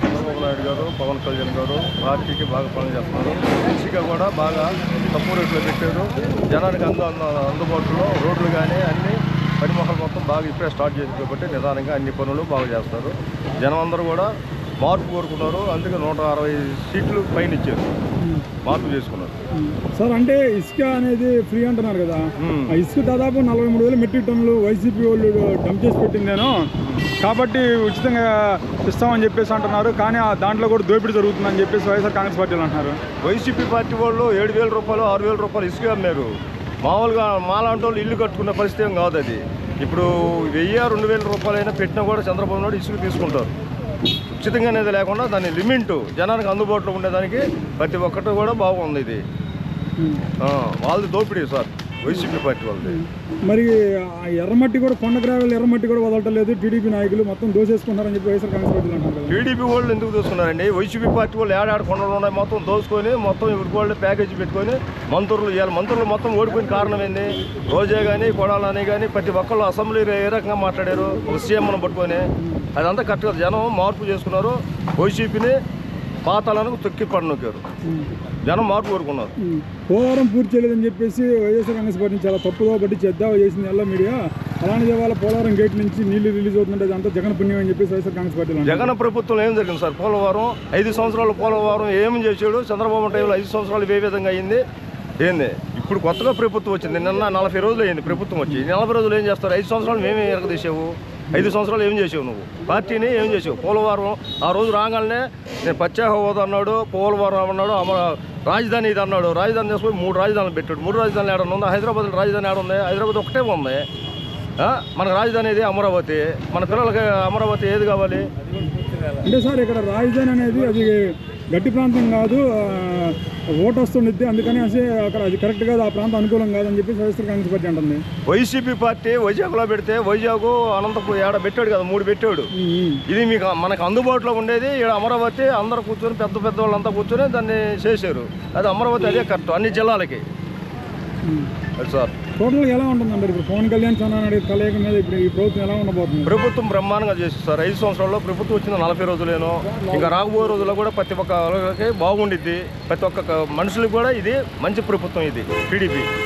చంద్రబాబు నాయుడు గారు పవన్ కళ్యాణ్ గారు పార్టీకి బాగా పనులు చేస్తున్నారు. మంచిగా కూడా బాగా తక్కువ రేట్లో పెట్టారు. జనానికి అందు అందు- అందుబాటులో రోడ్లు కానీ అన్ని పని మొక్కలు మొత్తం బాగా ఇప్పుడే స్టార్ట్ చేసి కాబట్టి నిదానంగా అన్ని పనులు బాగా చేస్తారు. జనం అందరూ కూడా మార్పు కోరుకున్నారు. అందుకే నూట అరవై సీట్లు పైన ఇచ్చారు. మార్పు చేసుకున్నారు. సార్ అంటే ఇసుక అనేది ఫ్రీ అంటున్నారు కదా. ఇసుక దాదాపు నలభై మూడు వేల మెట్రిక్ టన్నులు వైసీపీ వాళ్ళు డంప్ చేసి పెట్టింది నేను కాబట్టి ఉచితంగా ఇస్తామని చెప్పేసి అంటున్నారు. కానీ ఆ దాంట్లో కూడా దోపిడీ జరుగుతుందని చెప్పేసి వైఎస్ఆర్ కాంగ్రెస్ పార్టీలు అంటున్నారు. వైసీపీ పార్టీ వాళ్ళు ఏడు వేల రూపాయలు ఆరు వేల రూపాయలు ఇసుక అమ్మారు. మామూలుగా మాలాంటి వాళ్ళు ఇల్లు కట్టుకునే పరిస్థితి ఏం కాదు అది. ఇప్పుడు వెయ్యి రెండు వేల రూపాయలు అయినా పెట్టినా కూడా చంద్రబాబు నాయుడు ఇసుక తీసుకుంటారు. ఉచితంగా అనేది లేకుండా దాని లిమిట్ జనానికి అందుబాటులో ఉండేదానికి ప్రతి ఒక్కటి కూడా బాగుంది ఇది. వాళ్ళది దోపిడీ సార్. వైసీపీ పార్టీ వాళ్ళది. మరి ఆ ఎర్రమట్టి కూడా కొండ గ్రావెల్ ఎర్రమట్టి కూడా వదలటలేదు టీడీపీ నాయకులు మొత్తం దోసేసుకుంటారని చెప్పి వైఎస్ఆర్ కాంగ్రెస్ పార్టీలు అంటారు టీడీపీ వాళ్ళు ఎందుకు దోసుకున్నారండి? వైసీపీ పార్టీ వాళ్ళు ఏడాడు కొండలు ఉన్నాయి మొత్తం దోసుకొని మొత్తం ఇవి వాళ్ళు ప్యాకేజీ పెట్టుకొని మంత్రులు ఇవాళ మంత్రులు మొత్తం ఓడిపోయిన కారణం ఏంది? రోజే కానీ కొడాలని కానీ ప్రతి ఒక్కళ్ళు అసెంబ్లీలో ఏ రకంగా మాట్లాడారు? ఒక సీఎంను పట్టుకొని. అదంతా కరెక్ట్గా జనం మార్పు చేసుకున్నారు. వైసీపీని పాతాలను తొక్కి పడనొక్కారు జనం మార్పు కోరుకున్నారు. పోలవరం పూర్తి చేయలేదని చెప్పేసి వైఎస్ఆర్ కాంగ్రెస్ పార్టీ చాలా తప్పుదో బట్టి చేద్దాం చేసింది ఎల్ల మీడియా. అలాంటి వాళ్ళ పోలవరం గేట్ నుంచి నీళ్ళు రిలీజ్ అవుతుంటే అదంతా జగన్ పుణ్యం అని చెప్పేసి వైఎస్ఆర్ కాంగ్రెస్ అంటారు. జగన్ ప్రభుత్వం ఏం జరిగింది సార్? పోలవరం ఐదు సంవత్సరాలు పోలవరం ఏం చేశాడు? చంద్రబాబు టైంలో ఐదు సంవత్సరాలు ఏ విధంగా అయింది? ఏంది? ఇప్పుడు కొత్తగా ప్రభుత్వం వచ్చింది. నిన్న నలభై రోజులు అయింది ప్రభుత్వం వచ్చి. నలభై రోజులు ఏం చేస్తారు? ఐదు సంవత్సరాలు మేమే ఎరగదీసావు ఐదు సంవత్సరాలు ఏం చేసావు నువ్వు? పార్టీని ఏం చేసావు? పోలవరం ఆ రోజు రాగానే నేను పచ్చాహ హోదా అన్నాడు పోలవరం అన్నాడు రాజధాని ఇది అన్నాడు. రాజధాని చేసుకొని మూడు రాజధానులు పెట్టాడు. మూడు రాజధానులు ఏడ ఉంది? హైదరాబాద్ రాజధాని ఏడ ఉంది? హైదరాబాద్ ఒకటే ఉంది. మన మనకు రాజధాని ఇది అమరావతి. మన పిల్లలకి అమరావతి ఏది కావాలి? అంటే సార్ ఇక్కడ రాజధాని అనేది అది గట్టి ప్రాంతం కాదు ఓటు వస్తుండిద్ది. అందుకని అక్కడ అది కరెక్ట్ కాదు ఆ ప్రాంతం అనుకూలం కాదని చెప్పేసి వైఎస్ఆర్ కాంగ్రెస్ పార్టీ అంటుంది. వైసీపీ పార్టీ వైజాగ్లో పెడితే వైజాగ్ అనంతపురం ఏడ పెట్టాడు కదా మూడు పెట్టాడు. ఇది మీకు మనకు అందుబాటులో ఉండేది ఇక్కడ అమరావతి అందరు కూర్చొని పెద్ద పెద్ద వాళ్ళంతా కూర్చొని దాన్ని చేశారు. అది అమరావతి అదే కరెక్ట్ అన్ని జిల్లాలకి. సార్ ఎలా ఉంటుందండి ఇప్పుడు పవన్ కళ్యాణ్ చంద్రబాబు కలయిక మీద ఇప్పుడు ఈ ప్రభుత్వం ఎలా ఉండబోతుంది? ప్రభుత్వం బ్రహ్మాండంగా చేసి సార్. ఐదు సంవత్సరాల్లో ప్రభుత్వం వచ్చిన నలభై రోజులేనో ఇంకా రాబోయే రోజుల్లో కూడా ప్రతి ఒక్క బాగుండిద్ది. ప్రతి ఒక్క మనుషులకు కూడా ఇది మంచి ప్రభుత్వం ఇది టీడీపీ.